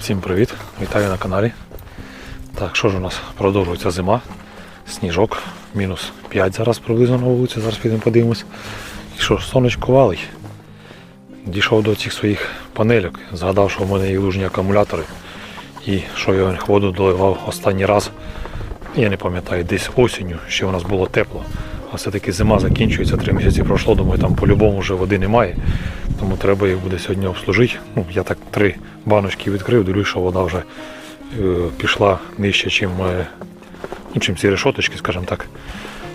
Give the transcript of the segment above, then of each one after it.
Всім привіт! Вітаю на каналі. Так, що ж у нас? Продовжується зима. Сніжок, мінус 5 зараз приблизно на вулиці, зараз підемо подивимось. І що ж, сонечко валить. Дійшов до цих своїх панельок, згадав, що в мене є лужні акумулятори. І що я воду доливав останній раз. Я не пам'ятаю, десь осінню, ще у нас було тепло. А все-таки зима закінчується, три місяці пройшло, думаю, там по-любому вже води немає. Тому треба їх буде сьогодні обслужити. Ну, я так три баночки відкрив, дивлюсь, що вода вже е, пішла нижче, чим, е, ну, чим ці решоточки, скажімо так.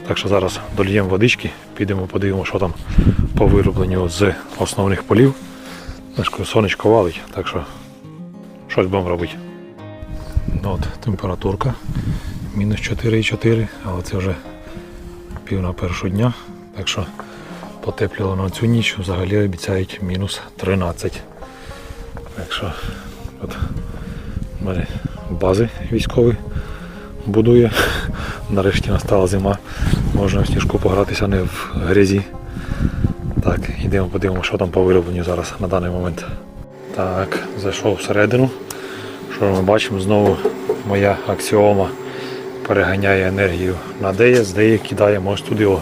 Так що зараз дольємо водички, підемо подивимося, що там по виробленню з основних полів. Сонечко валить, так що щось будемо робити. Ну, от, температурка мінус 4,4, але це вже пів на першу дня. Так що потепліло на цю ніч, взагалі обіцяють мінус 13. Так що от у мене бази військові будує. Нарешті настала зима. Можна в сніжку погратися не в грязі. Так, йдемо подивимося, що там по виробленню зараз на даний момент. Так, зайшов всередину. Що ми бачимо? Знову моя аксіома переганяє енергію на деє, з деє кидає ось туди. О.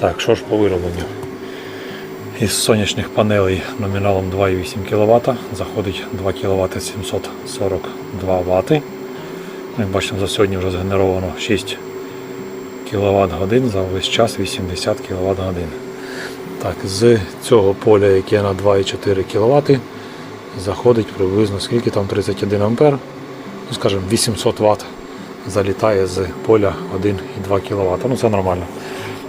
Так, що ж по виробленню? Із сонячних панелей номіналом 2,8 кВт заходить 2 кВт 742 Вт. Як бачимо, за сьогодні вже згенеровано 6 кВт годин, за весь час 80 кВт годин. Так, з цього поля, яке на 2,4 кВт, заходить приблизно скільки там 31 ампер, ну скажімо 800 Вт залітає з поля 1,2 кВт. Ну це нормально.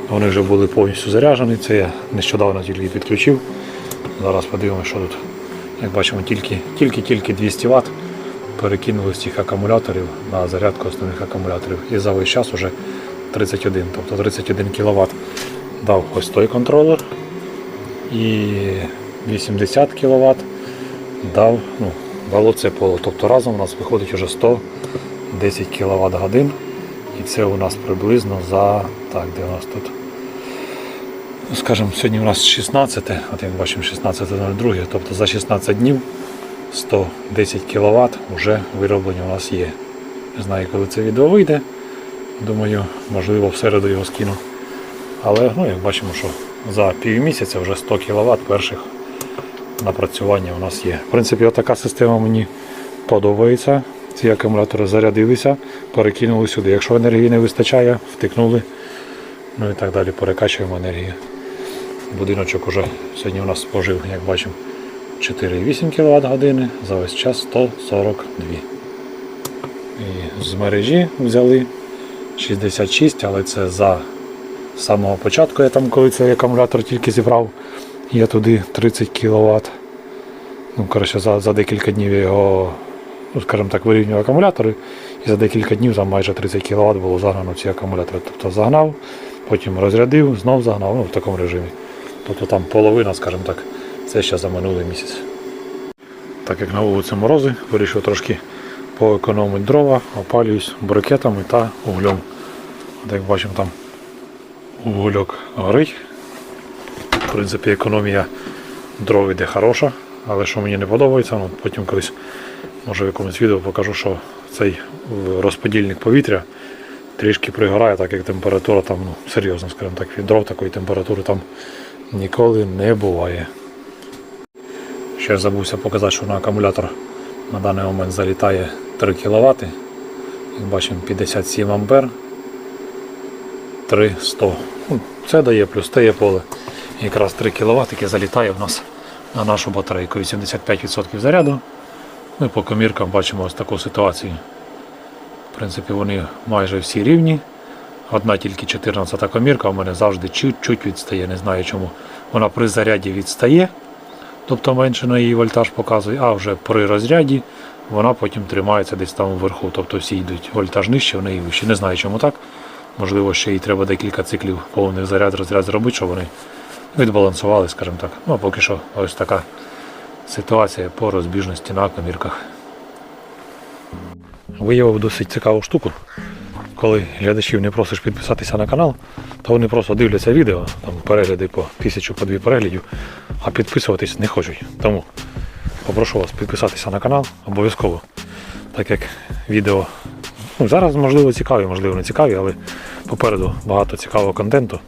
Вони вже були повністю заряджені, це я нещодавно тільки підключив. Зараз подивимося, що тут. Як бачимо, тільки- тільки-тільки 200 Вт перекинули з цих акумуляторів на зарядку основних акумуляторів. І за весь час вже 31, тобто 31 кВт дав ось той контролер. І 80 кВт дав, ну, дало це поле. Тобто разом у нас виходить вже 110 кВт годин. І це у нас приблизно за. Так, де у нас тут? Скажімо, сьогодні у нас 16, от як бачимо 16.02, тобто за 16 днів 110 кВт вже вироблені у нас є. Не знаю, коли це відео вийде. Думаю, можливо, в середу його скину. Але ну, як бачимо, що за півмісяця вже 100 кВт перших напрацювання у нас є. В принципі, така система мені подобається. Ці акумулятори зарядилися, перекинули сюди. Якщо енергії не вистачає, втикнули. Ну і так далі перекачуємо енергію. Будиночок уже сьогодні у нас спожив, як бачимо, 4,8 кВт години, за весь час 142. І з мережі взяли 66, але це за самого початку. Я там, коли цей акумулятор тільки зібрав, я туди 30 кВт. Ну, коротше, за, за декілька днів я його, ну, скажімо так, вирівнював акумулятори, і за декілька днів там майже 30 кВт було загнано ці акумулятори. Тобто загнав, потім розрядив, знов загнав, ну, в такому режимі. Тобто там половина, скажімо так, це ще за минулий місяць. Так як на вулиці морози, вирішив трошки поекономити дрова, опалююсь брикетами та углем. От Як бачимо, там угольок горить. В принципі, економія дров іде хороша, але що мені не подобається, ну, потім колись може в якомусь відео покажу, що цей е, розподільник повітря трішки пригорає, так як температура там, ну, серйозно, скажімо так, від такої температури там ніколи не буває. Ще забувся показати, що на акумулятор на даний момент залітає 3 кВт. Як бачимо, 57 ампер. 300. Ну, Це дає плюс те є поле. Якраз 3 кВт, яке залітає в нас на нашу батарейку. 85% заряду. Ми по коміркам бачимо ось таку ситуацію. В принципі, вони майже всі рівні. Одна тільки 14 комірка у мене завжди чуть-чуть відстає, не знаю чому. Вона при заряді відстає, тобто менше на її вольтаж показує, а вже при розряді вона потім тримається десь там вверху. Тобто всі йдуть вольтаж нижче, в неї вище. Не знаю чому так. Можливо, ще їй треба декілька циклів повних заряд розряд зробити, щоб вони відбалансували, скажімо так. Ну а поки що ось така ситуація по розбіжності на комірках. Виявив досить цікаву штуку. Коли глядачів не просиш підписатися на канал, то вони просто дивляться відео, там перегляди по тисячу по дві переглядів, а підписуватись не хочуть. Тому попрошу вас підписатися на канал обов'язково. Так як відео ну, зараз можливо цікаві, можливо не цікаві, але попереду багато цікавого контенту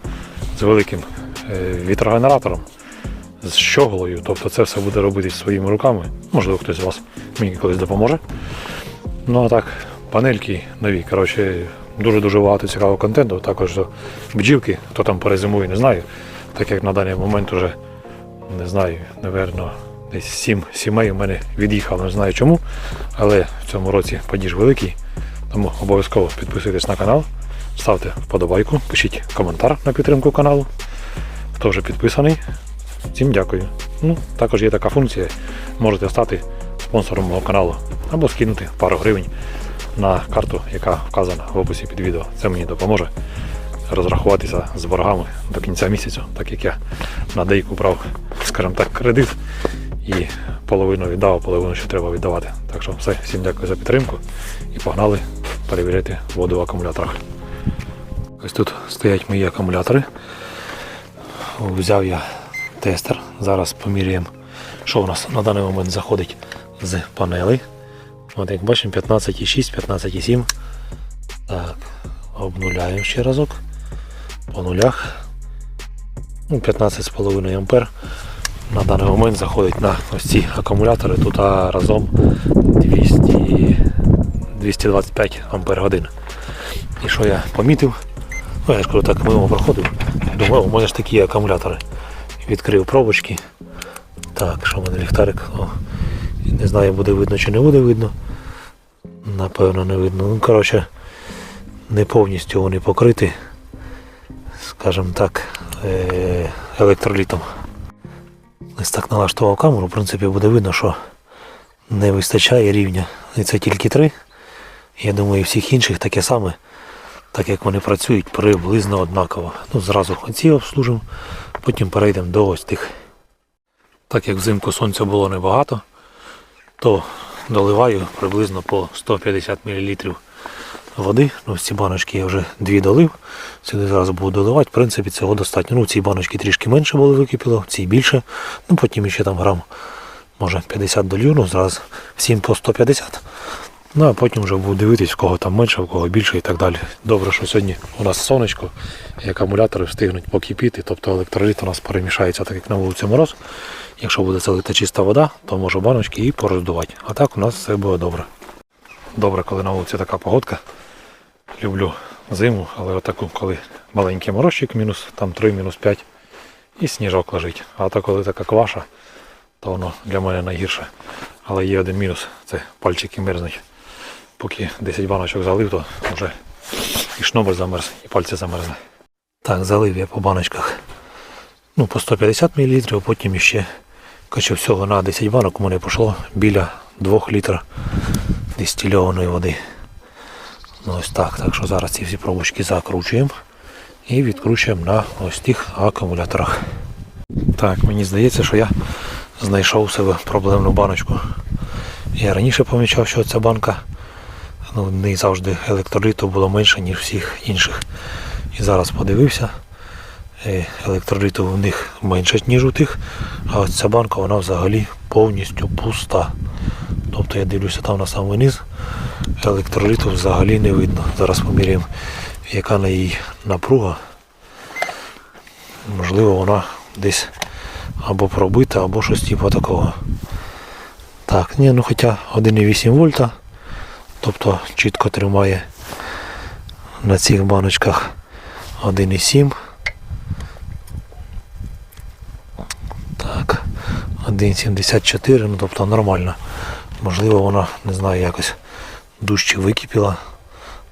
з великим е, вітрогенератором, з щоглою. Тобто це все буде робити своїми руками. Можливо, хтось з вас мені колись допоможе. Ну а так, панельки нові. Коротше, дуже-дуже багато цікавого контенту. Також бджілки, хто там перезимує, не знаю. Так як на даний момент уже не знаю, напевно, десь сім сімей у мене від'їхало, не знаю чому. Але в цьому році падіж великий. Тому обов'язково підписуйтесь на канал, ставте вподобайку, пишіть коментар на підтримку каналу. Хто вже підписаний, всім дякую. Ну, також є така функція, можете стати спонсором мого каналу або скинути пару гривень на карту, яка вказана в описі під відео. Це мені допоможе розрахуватися з боргами до кінця місяця, так як я на дейку брав, скажімо так, кредит і половину віддав, половину ще треба віддавати. Так що все, всім дякую за підтримку і погнали перевіряти воду в акумуляторах. Ось тут стоять мої акумулятори. Взяв я тестер. Зараз поміряємо, що у нас на даний момент заходить з панелей. От як бачимо 15,6, 15,7. Так, обнуляємо ще разок. По нулях. Ну, 15,5 ампер. На даний момент заходить на ось ці акумулятори. Тут разом 200, 225 ампер годин. І що я помітив? Ну, я ж кажу, так мимо проходив. Думав, у мене ж такі акумулятори. Відкрив пробочки. Так, що в мене ліхтарик? О, не знаю, буде видно чи не буде видно. Напевно, не видно. Ну, коротше, не повністю вони покриті, скажімо так, е- електролітом. Ось так налаштував камеру, в принципі, буде видно, що не вистачає рівня. І це тільки три. Я думаю, і всіх інших таке саме, так як вони працюють приблизно однаково. Ну, зразу оці обслужимо, потім перейдемо до ось тих. Так як взимку сонця було небагато, то доливаю приблизно по 150 мл води. Ну, ці баночки я вже дві долив. Сюди зараз буду доливати. В принципі, цього достатньо. Ну, в цій баночки трішки менше було википіло, в цій більше. Ну, потім ще там грам, може 50 долью, ну зараз всім по 150. Ну, а потім вже буду дивитись, в кого там менше, в кого більше і так далі. Добре, що сьогодні у нас сонечко і акумулятори встигнуть покипіти, тобто електроліт у нас перемішається, так як на вулиці мороз. Якщо буде залита чиста вода, то можу баночки і пороздувати. А так у нас все буде добре. Добре, коли на вулиці така погодка. Люблю зиму, але отаку, коли маленький морозчик, мінус там 3, мінус 5, і сніжок лежить. А то коли така кваша, то воно для мене найгірше. Але є один мінус, це пальчики мерзнуть. Поки 10 баночок залив, то вже і шнобель замерз, і пальці замерзли. Так, залив я по баночках ну, по 150 мл, а потім ще коротше, всього на 10 банок у мене пішло біля 2 літрів дистильованої води. Ну ось так. Так що зараз ці всі пробочки закручуємо і відкручуємо на ось тих акумуляторах. Так, мені здається, що я знайшов у себе проблемну баночку. Я раніше помічав, що ця банка ну, неї завжди електроліту було менше, ніж всіх інших. І зараз подивився. е, Електроліту в них менше, ніж у тих, а ось ця банка вона взагалі повністю пуста. Тобто я дивлюся там на самий низ, електроліту взагалі не видно. Зараз поміряємо, яка на її напруга. Можливо, вона десь або пробита, або щось типу такого. Так, ні, ну хоча 1,8 вольта, тобто чітко тримає на цих баночках 1,7. Так, 1,74, ну тобто нормально. Можливо, вона, не знаю, якось дужче википіла.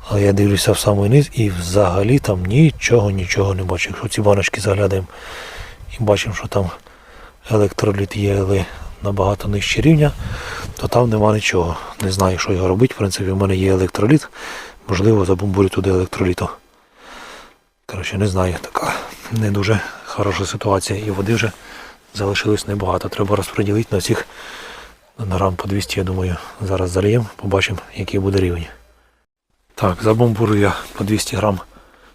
Але я дивлюся в самий низ і взагалі там нічого, нічого не бачу. Якщо ці баночки заглядаємо і бачимо, що там електроліт є, але набагато нижче рівня, то там нема нічого. Не знаю, що його робити. В принципі, в мене є електроліт. Можливо, забомбурю туди електроліту. Коротше, не знаю, така не дуже хороша ситуація. І води вже залишилось небагато. Треба розподілити на на грам по 200, я думаю, зараз заліємо, побачимо, який буде рівень. Так, забомбурю я по 200 грам,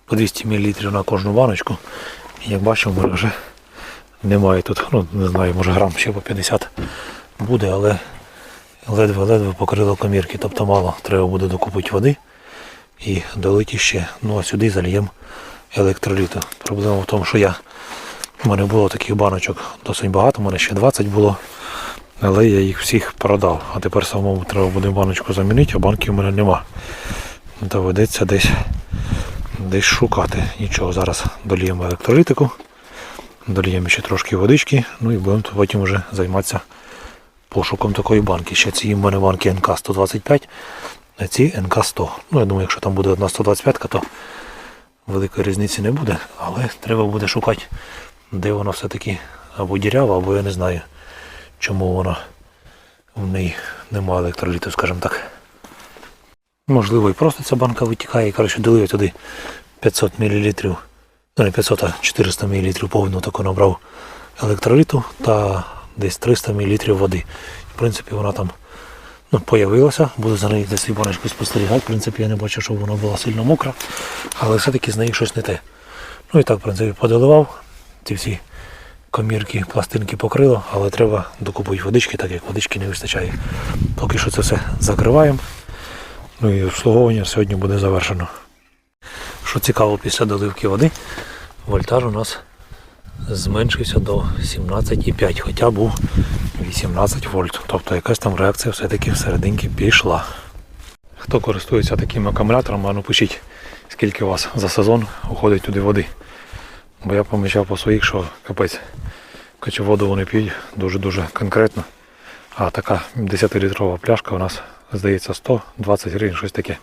по 200 мл на кожну баночку. І як бачимо, в вже немає тут, ну не знаю, може грам ще по 50 буде, але ледве-ледве покрило комірки, тобто мало. Треба буде докупити води і долити ще. Ну а сюди зальємо електроліту. Проблема в тому, що я. У мене було таких баночок досить багато, у мене ще 20 було. Але я їх всіх продав. А тепер самому треба буде баночку замінити, а банки в мене нема. Доведеться десь, десь шукати. Нічого, зараз доліємо електролітику, доліємо ще трошки водички, ну і будемо потім вже займатися пошуком такої банки. Ще ці в мене банки НК 125, а ці НК 100. Ну, я думаю, якщо там буде одна 125, то великої різниці не буде, але треба буде шукати, де воно все-таки або дірява, або я не знаю, чому воно в неї немає електроліту, скажімо так. Можливо, і просто ця банка витікає, коротше долив туди 500 мл, ну не 500, а 400 мл повну таку набрав електроліту та десь 300 мл води. В принципі, вона там ну, появилася, буду за нею десь баночку спостерігати. В принципі, я не бачу, щоб вона була сильно мокра, але все-таки з неї щось не те. Ну і так, в принципі, подоливав ці всі комірки, пластинки покрило, але треба докупити водички, так як водички не вистачає. Поки що це все закриваємо. Ну і обслуговування сьогодні буде завершено. Що цікаво, після доливки води вольтаж у нас зменшився до 17,5, хоча був 18 вольт. Тобто якась там реакція все-таки всерединки пішла. Хто користується таким акумулятором, а ну пишіть, скільки у вас за сезон уходить туди води. Бо я помічав по своїх, що капець, хоча воду вони п'ють дуже-дуже конкретно. А така 10-літрова пляшка у нас, здається, 120 гривень, щось таке.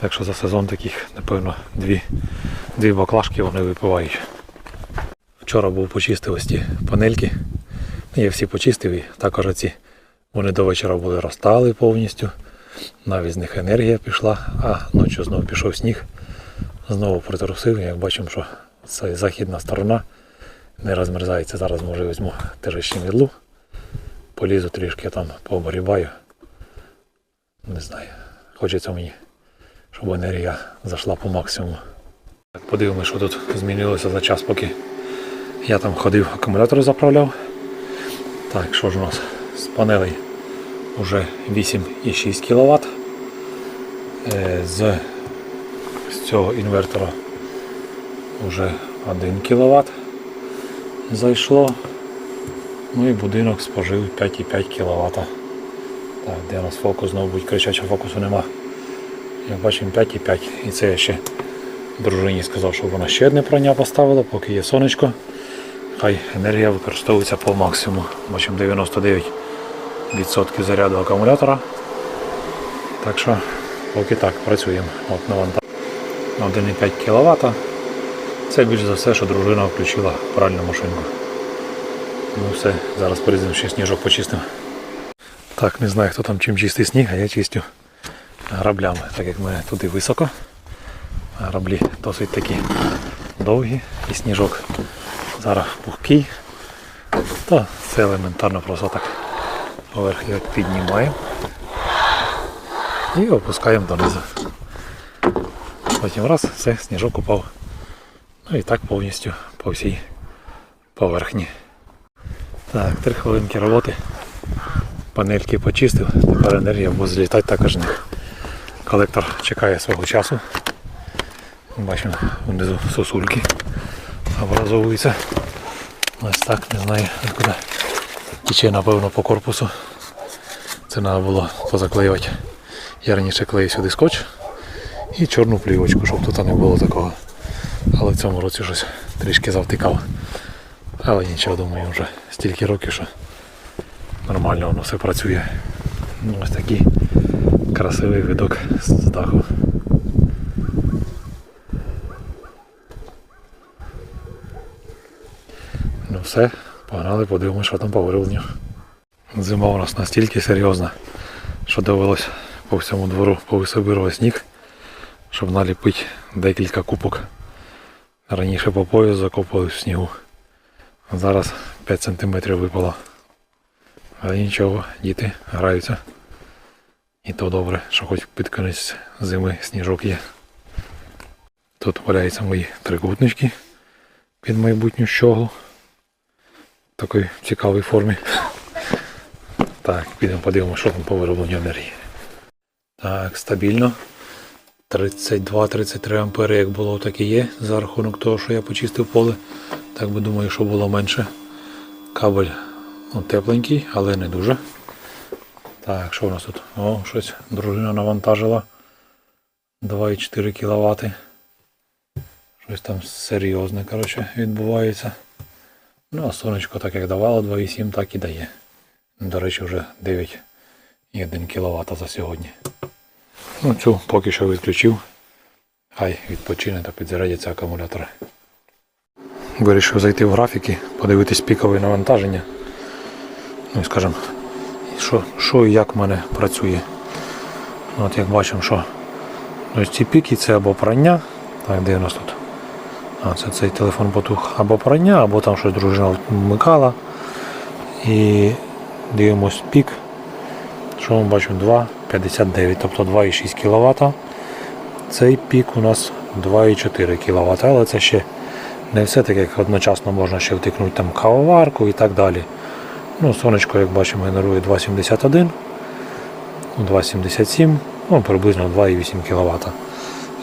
Так що за сезон таких, напевно, дві, дві баклажки вони випивають. Вчора був почистив ось ті панельки. Ну, Я всі почистив і також оці. Вони до вечора були розтали повністю. Навіть з них енергія пішла, а ночі знову пішов сніг. Знову притрусив, як бачимо, що ця західна сторона не розмерзається. Зараз може візьму теж ще мідлу. Полізу трішки там пообрібаю. Не знаю. Хочеться мені, щоб енергія зайшла по максимуму. Подивимось, що тут змінилося за час, поки я там ходив, акумулятор заправляв. Так, що ж у нас? З панелей вже 8,6 кВт. З, з цього інвертора вже 1 кВт зайшло. Ну і будинок спожив 5,5 кВт. Так, де у нас фокус знову будь кричать, фокусу нема. Як бачимо 5,5. І це я ще дружині сказав, щоб вона ще одне прання поставила, поки є сонечко. Хай енергія використовується по максимуму. Бачимо 99% заряду акумулятора. Так що поки так працюємо. От навантаження 1,5 кВт. Це більш за все, що дружина включила пральну машинку. Ну все, зараз перейдемо ще сніжок почистимо. Так, не знаю, хто там чим чистий сніг, а я чистю граблями, так як мене туди високо. Граблі досить такі довгі і сніжок зараз пухкий. То це елементарно просто так поверх його піднімаємо і опускаємо донизу. Потім раз, все, сніжок упав. Ну і так повністю по всій поверхні. Так, три хвилинки роботи. Панельки почистив, тепер енергія буде злітати також не. Колектор чекає свого часу. Бачимо внизу сосульки образовуються. Ось так, не знаю куди. Тече напевно по корпусу. Це треба було позаклеювати. Я раніше клею сюди скотч і чорну плівочку, щоб тут не було такого. Але в цьому році щось трішки завтикав. Але нічого, думаю, вже стільки років, що нормально воно все працює. Ось такий красивий видок з даху. Все, погнали, подивимося, що там по виробленню. Зима у нас настільки серйозна, що довелось по всьому двору повисобирувати сніг, щоб наліпити декілька купок. Раніше по пояс закопали в снігу. Зараз 5 см випало. Але нічого, діти граються. І то добре, що хоч під кінець зими сніжок є. Тут валяються мої трикутнички під майбутню щоглу. В такій цікавій формі. Так, підемо подивимося, що там по виробленню енергії. Так, стабільно. 32-33 ампери, як було, так і є. За рахунок того, що я почистив поле. Так би думаю, що було менше. Кабель ну, тепленький, але не дуже. Так, що у нас тут? О, щось дружина навантажила. 2,4 кВт. Щось там серйозне, коротше, відбувається. Ну, а сонечко так як давало 2,7, так і дає. До речі, вже 9,1 кВт за сьогодні. Ну, цю поки що відключив. Хай відпочине та підзарядяться акумулятори. Вирішив зайти в графіки, подивитись пікове навантаження. Ну і скажімо, що, що і як в мене працює. От як бачимо, що ось ці піки це або прання. Так, де у нас тут? А, це цей телефон потух або прання, або там щось дружина вмикала. І дивимось пік. Що ми бачимо? 2,59, тобто 2,6 кВт. Цей пік у нас 2,4 кВт, але це ще не все таке, як одночасно можна ще втикнути там кавоварку і так далі. Ну, сонечко, як бачимо, генерує 2,71, 2,77, ну, приблизно 2,8 кВт.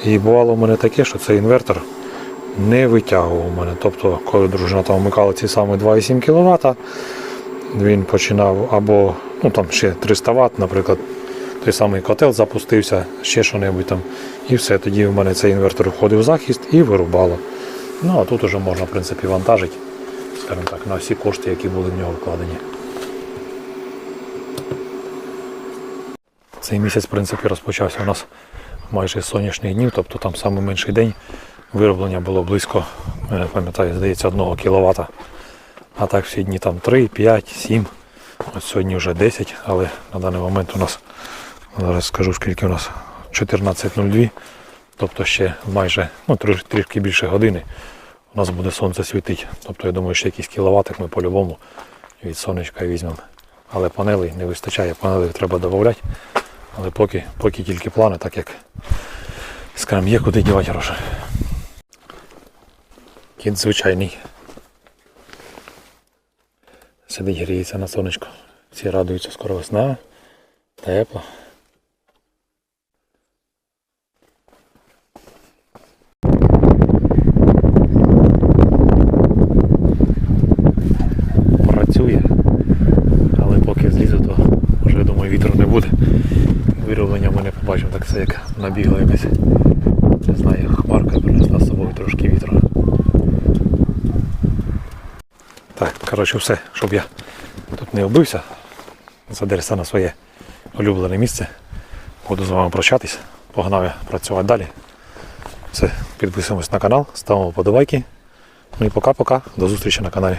І бувало в мене таке, що цей інвертор не витягував мене. Тобто, коли дружина там вмикала ці самі 2,7 кВт, він починав або ну там ще 300 Вт, наприклад, той самий котел запустився, ще що-небудь там. І все, тоді в мене цей інвертор входив в захист і вирубало. Ну а тут вже можна в принципі вантажити, скажімо так, на всі кошти, які були в нього вкладені. Цей місяць, в принципі, розпочався у нас майже сонячних днів, тобто там самий менший день вироблення було близько, я пам'ятаю, здається, 1 кВт. А так всі дні там 3, 5, 7. От сьогодні вже 10, але на даний момент у нас, зараз скажу скільки у нас 14.02, тобто ще майже ну, трішки, більше години у нас буде сонце світити. Тобто я думаю, що якийсь кіловатик ми по-любому від сонечка візьмемо. Але панелей не вистачає, панелей треба додати. Але поки, поки тільки плани, так як скажімо, є куди дівати гроші. Кіт звичайний. Сидить, гріється на сонечко. Всі радуються, скоро весна, тепло. Працює. Але поки злізу, то вже думаю вітру не буде. Вироблення ми не побачимо, так це як набігла якась. Не знаю, хмарка принесла з собою трошки вітру. Так, коротше, все, щоб я тут не вбився, задерся на своє улюблене місце. Буду з вами прощатись. Погнав я працювати далі. Все, підписуємось на канал, ставимо вподобайки. Ну і пока-пока. До зустрічі на каналі.